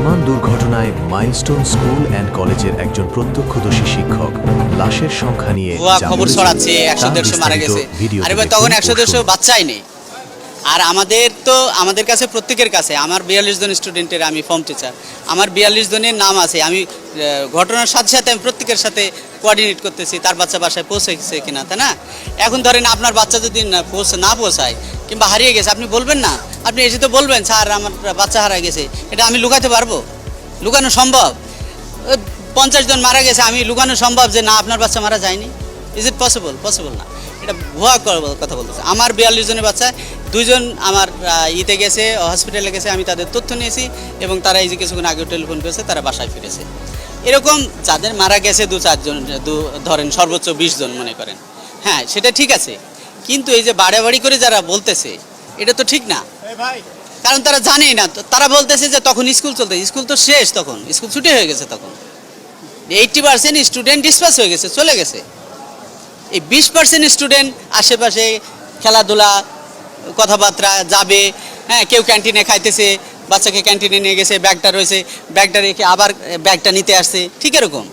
বিমান দুর্ঘটনায় milestone school and কলেজের একজন প্রত্যক্ষদর্শী শিক্ষক লাশের সংখ্যা নিয়ে খবর ছড়াচ্ছে একশো দেড়শো মারা গেছে। আরে ভাই তখন একশো দেড়শো বাচ্চাই নেই। আর আমাদের তো আমাদের কাছে প্রত্যেকের কাছে আমার বিয়াল্লিশ জন স্টুডেন্টের আমি ফর্ম টিচার আমার বিয়াল্লিশ জনের নাম আছে আমি ঘটনার সাথে সাথে আমি প্রত্যেকের সাথে কোঅর্ডিনেট করতেছি তার বাচ্চা বাসায় পৌঁছেছে কিনা তাই না? এখন ধরেন আপনার বাচ্চা যদি না পৌঁছে না পৌঁছায় কিংবা হারিয়ে গেছে আপনি বলবেন না? আপনি এসে তো বলবেন, স্যার, আমার বাচ্চা হারা গেছে। এটা আমি লুকাতে পারব? লুকানো সম্ভব? পঞ্চাশ জন মারা গেছে, আমি লুকানো সম্ভব যে না, আপনার বাচ্চা মারা যায়নি? ইজ ইট পসিবল পসিবল না। এটা ভুয়া কথা বলতেছে। আমার বিয়াল্লিশ জনের বাচ্চা, দুইজন আমার ইতে গেছে হসপিটালে গেছে, আমি তাদের তথ্য নিয়েছি এবং তারা এই যে কিছুক্ষণ আগে টেলিফোন করেছে, তারা বাসায় ফিরেছে। এরকম যাদের মারা গেছে দু চারজন, দু, ধরেন সর্বোচ্চ বিশ জন মনে করেন। হ্যাঁ সেটা ঠিক আছে। কিন্তু এই যে বাড়াবাড়ি করে যারা বলতেছে, এটা তো ঠিক না। কারণ তারা জানেই না তারা বলতেছে যে তখন স্কুল চলতে, স্কুল তো শেষ তখন, স্কুল ছুটি হয়ে গেছে তখন। এইটটি পার্সেন্ট স্টুডেন্ট ডিসপাস হয়ে গেছে, চলে গেছে। এই বিশ পার্সেন্ট স্টুডেন্ট আশেপাশে খেলাধুলা, কথাবার্তা যাবে হ্যাঁ কেউ ক্যান্টিনে খাইতেছে, বাচ্চাকে ক্যান্টিনে নিয়ে গেছে, ব্যাগটা রয়েছে, ব্যাগটা রেখে আবার ব্যাগটা নিতে আসছে, ঠিক এরকম।